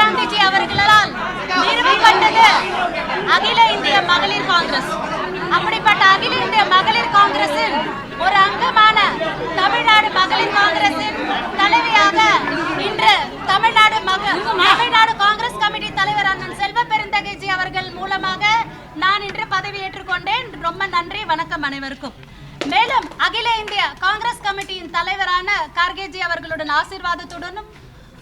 காந்திஜி அவர்களால் நிறுவப்பட்டது அகில இந்திய மகளிர் காங்கிரஸ். அப்படிப்பட்ட அகில இந்திய மகளிர் காங்கிரஸின் ஒரு அங்கமான தமிழ்நாடு மகளிர் காங்கிரஸின் தலைவியாக இன்று தமிழ்நாடு தமிழ்நாடு காங்கிரஸ் கமிட்டி தலைவர் அண்ணன் செல்வ பெருந்தகைஜி அவர்கள் மூலமாக நான் இன்று பதவியேற்றுக் கொண்டேன் ரொம்ப நன்றி வணக்கம் அனைவருக்கும். மேலும் அகில இந்திய காங்கிரஸ் கமிட்டியின் தலைவரான கார்கேஜி அவர்களுடன் ஆசீர்வாதத்துடனும்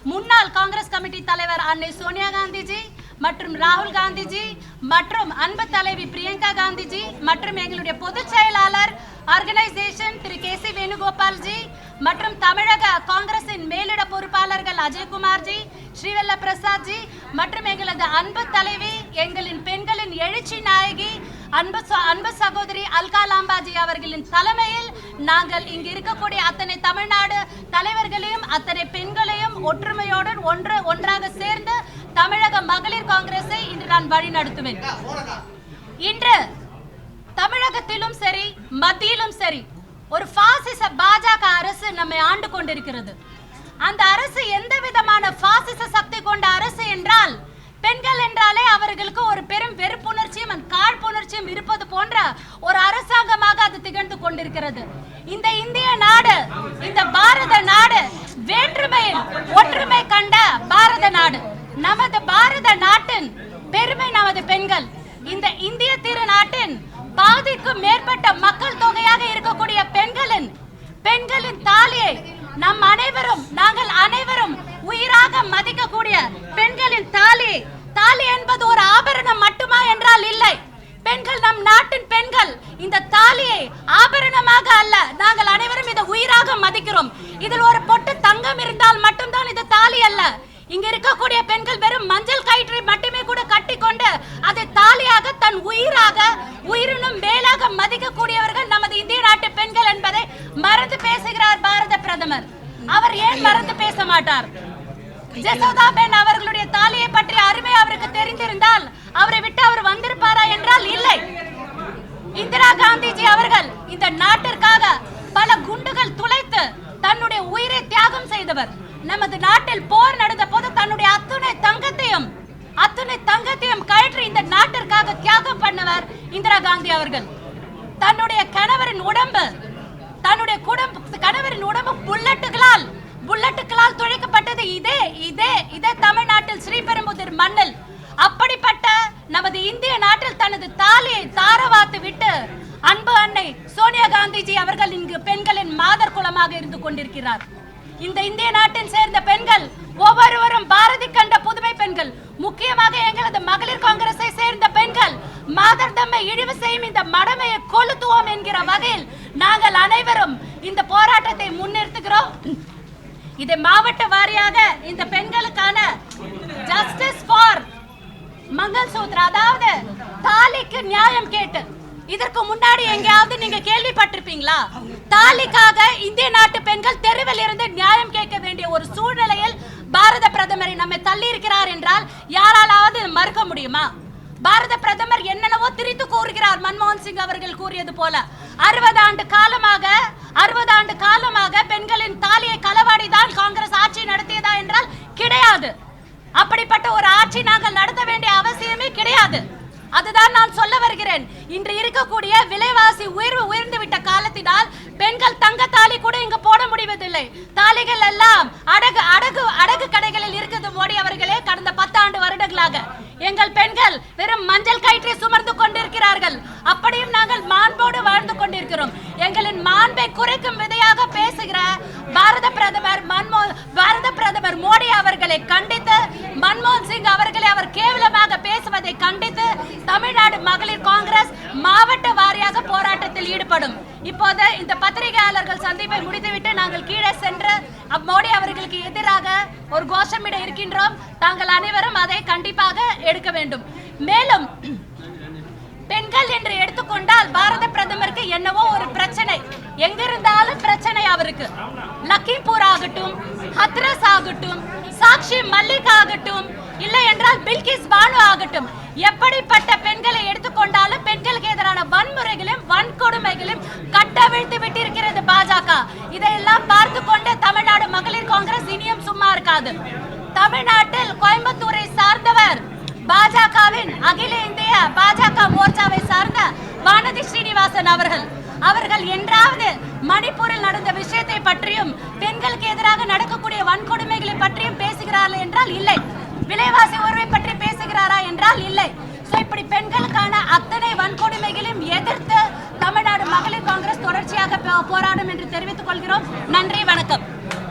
முன்னாள் காங்கிரஸ் கமிட்டி தலைவர் அன்னை சோனியா காந்திஜி மற்றும் ராகுல் காந்திஜி மற்றும் அன்பு தலைவி பிரியங்கா காந்திஜி மற்றும் எங்களுடைய பொதுச் செயலாளர் ஆர்கனைசேஷன் திரு கே சி வேணுகோபால்ஜி மற்றும் தமிழக காங்கிரசின் மேலிட பொறுப்பாளர்கள் அஜய்குமார்ஜி ஸ்ரீவல்ல பிரசாத் ஜி மற்றும் எங்களது அன்பு தலைவி எங்களின் பெண்களின் எழுச்சி நாயகி அன்பு அன்பு சகோதரி அல்கா லாம்பாஜி அவர்களின் தலைமையில் நாங்கள் இங்கு இருக்கக்கூடிய அத்தனை தமிழ்நாடு தலைவர்களையும் அத்தனை பெண்களையும் ஒற்றுமையோடு ஒன்று ஒன்றாக சேர்ந்து தமிழக மகளிர் காங்கிரஸை இன்று நான் வழிநடத்துவேன். இன்று தமிழகத்திலும் சரி மத்தியிலும் சரி ஒரு பாசிச பாஜக அரசு நம்மை ஆண்டு கொண்டிருக்கிறது. அந்த அரசு எந்த விதமான பாசிச சக்தி கொண்ட அரசு என்றால் பெண்கள் என்றாலே அவர்களுக்கு ஒரு பெரும் வெறுப்புணர்ச்சியும் and ராஜ்யம் இருப்பது போன்ற ஒரு அரசாங்கமாக அது திகழ்ந்து கொண்டிருக்கிறது. இந்த இந்திய நாடு இந்த பாரத நாடு வேற்றுமையில் ஒற்றுமை கண்ட பாரத நாடு. நமது பாரத நாட்டின் பெருமை நமது பெண்கள். இந்த இந்திய திருநாட்டின் பாதிக்கும் மேற்பட்ட மக்கள் தொகையாக இருக்கக்கூடிய பெண்களின் பெண்களின் தாலியை நம் அனைவரும் நாங்கள் அனைவரும் உயிராக மதிக்கக்கூடிய பெண்களின் தாலி. தாலி என்பது ஒரு ஆபரணம் மட்டுமா என்றால் இல்லை. பெண்கள் நம் நாட்டின் பெண்கள். இந்த தாலியை ஆபரணமாக அல்ல நாங்கள் அனைவரும் இதை உயிராக மதிக்கிறோம். இதில் ஒரு பொட்டு தங்கம் இருந்தால் மட்டும்தான் இது தாலி அல்ல. இங்க இருக்கக்கூடிய பெண்கள் வெறும் மஞ்சள் கயிற்றை மட்டுமே கூட கட்டி கொண்டு அதை தாலியாக தன் உயிராக உயிரினும் மேலாக மதிக்கக்கூடியவர்கள் நமது இந்திய நாட்டு பெண்கள் என்பதை மறந்து பேசுகிறார் பாரத பிரதமர். அவர் ஏன் மறந்து பேச மாட்டார்? ஜெசோதா பெண் அவர்களுடைய தாலியை பற்றி அருமை அவருக்கு தெரிந்திருந்தால் அவரை விட்டு அவர் வந்திருப்பாரா என்றால் இல்லை இந்திரா காந்திஜி அவர்கள் இந்த நாட்டிற்காக பல குண்டுகள் துளைத்து தன்னுடைய உயிரை தியாகம் செய்தவர் நமது நாட்டில் போர் நடந்த போது தன்னுடைய அத்துணை தங்கத்தையும் அத்துணை தங்கத்தையும் கழற்றி இந்த நாட்டிற்காக தியாகம் பண்ணவர் இந்திரா காந்தி அவர்கள். தன்னுடைய கணவரின் உடம்பு தன்னுடைய குடும்ப கணவரின் உடம்பு புல்லட்டுகளால் புல்லட்டுகளால் துளைக்கப்பட்டது. இதே இதே இதே தமிழ்நாட்டில் ஸ்ரீபெரும்புதூர் மண்ணில் அப்படிப்பட்ட நமது இந்திய நாட்டில் தனது தாலியை தாரவாத்து விட்டு அன்பு அன்னை சோனியா காந்திஜி அவர்கள் இங்கு பெண்களின் மாதர் குலமாக இருந்து கொண்டிருக்கிறார். இந்த இந்திய நாட்டின் சேர்ந்த பெண்கள் ஒவ்வொருவரும் பாரதி கண்ட புதுமை பெண்கள். முக்கியமாக எங்களது மகளிர் காங்கிரஸை சேர்ந்த பெண்கள். மாதர் தம்மை இழிவு செய்யும் இந்த மடமையை கொளுத்துவோம் என்கிற வகையில் நாங்கள் அனைவரும் இந்த போராட்டத்தை முன்னிறுத்துகிறோம். இதை மாவட்ட வாரியாக இந்த பெண்களுக்கான ஜஸ்டிஸ் ஃபார் மங்கள் சூத்ரா அதாவது தாலிக்கு நியாயம் கேட்டு இதற்கு முன்னாடி எங்கேயாவது நீங்க கேள்விப்பட்டிருப்பீங்களா? தாலிக்காக இந்திய நாட்டு பெண்கள் தெருவில் இருந்து நியாயம் கேட்க வேண்டிய ஒரு சூழ்நிலையில் பாரத பிரதமரை நம்மை தள்ளி இருக்கிறார் என்றால் யாராலாவது மறுக்க முடியுமா? பாரத பிரதமர் என்னென்னவோ திரித்து கூறுகிறார் மன்மோகன் சிங் அவர்கள் கூறியது போல. அறுபது ஆண்டு காலமாக அறுபது ஆண்டு காலமாக பெண்களின் தாலியை களவ காங்கிரஸ் ஆட்சி நடத்தியதா என்றால் கிடையாது அப்படிப்பட்ட ஒரு ஆட்சி நாங்கள் நடத்த வேண்டிய அவசியமே கிடையாது அதுதான் நான் சொல்ல வருகிறேன் இன்று இருக்கக்கூடிய விலைவாசி உயர்வு உயர்ந்து விட்ட காலத்தினால் பெண்கள் தங்க தாலி கூட இங்கு போட முடிவதில்லை. தாலிகள் எல்லாம் அடகு அடகு அடகு கடைகளில் இருக்குது மோடி அவர்களே கடந்த பத்தாண்டு வருடங்களாக. எங்கள் பெண்கள் வெறும் மஞ்சள் கயிற்றை சுமர்ந்து கொண்டிருக்கிறார்கள். அப்படியும் நாங்கள் மாண்போடு வாழ்ந்து கொண்டிருக்கிறோம். எங்களின் மாண்பை குறைக்கும் விதையாக பேசுகிற பாரத பிரதமர் மன்மோ பாரத பிரதமர் மோடி அவர்களை கண்டித்து மன்மோகன் சிங் அவர்களை அவர் கேவலமாக பேசுவதை கண்டித்து தமிழ்நாடு மகளிர் மாவட்ட வாரியாக போராட்டத்தில் ஈடுபடும். இப்போது இந்த பத்திரிகையாளர்கள் சந்திப்பை முடித்துவிட்டு நாங்கள் கீழே சென்று மோடி அவர்களுக்கு எதிராக ஒரு கோஷமிட இருக்கின்றோம். தாங்கள் அனைவரும் அதை கண்டிப்பாக எடுக்க வேண்டும். மேலும் பெண்கள் என்று எடுத்துக்கொண்டால் பாரத பிரதமருக்கு என்னவோ ஒரு பிரச்சனை. எங்கிருந்தாலும் பிரச்சனை அவருக்கு. லக்கிம்பூர் ஆகட்டும் ஹத்ரஸ் ஆகட்டும் சாக்ஷி மல்லிக் ஆகட்டும் இல்லை என்றால் பில்கிஸ் பானு ஆகட்டும். எப்படிப்பட்ட பெண்களை எடுத்துக்கொண்டாலும் வன்கொடுமைகளையும் கட்டவிழ்த்து விட்டிருக்கிறது பாஜக. இதையெல்லாம் பார்த்து கொண்டு தமிழ்நாடு மகளிர் காங்கிரஸ் இனியும் சும்மா இருக்காது. தமிழ்நாட்டில் கோயம்புத்தூரை சார்ந்தவர் பாஜகவின் அகில இந்திய பாஜக மோர்ச்சாவை சார்ந்த வானதி ஸ்ரீனிவாசன் அவர்கள். அவர்கள் என்றாவது மணிப்பூரில் நடந்த விஷயத்தை பற்றியும் பெண்களுக்கு எதிராக நடக்கக்கூடிய வன்கொடுமைகளை பற்றியும் பேசுகிறார்கள் என்றால் இல்லை. விலைவாசி உறவை பற்றி போராடும் என்று தெரிவித்துக் கொள்கிறோம். நன்றி வணக்கம்.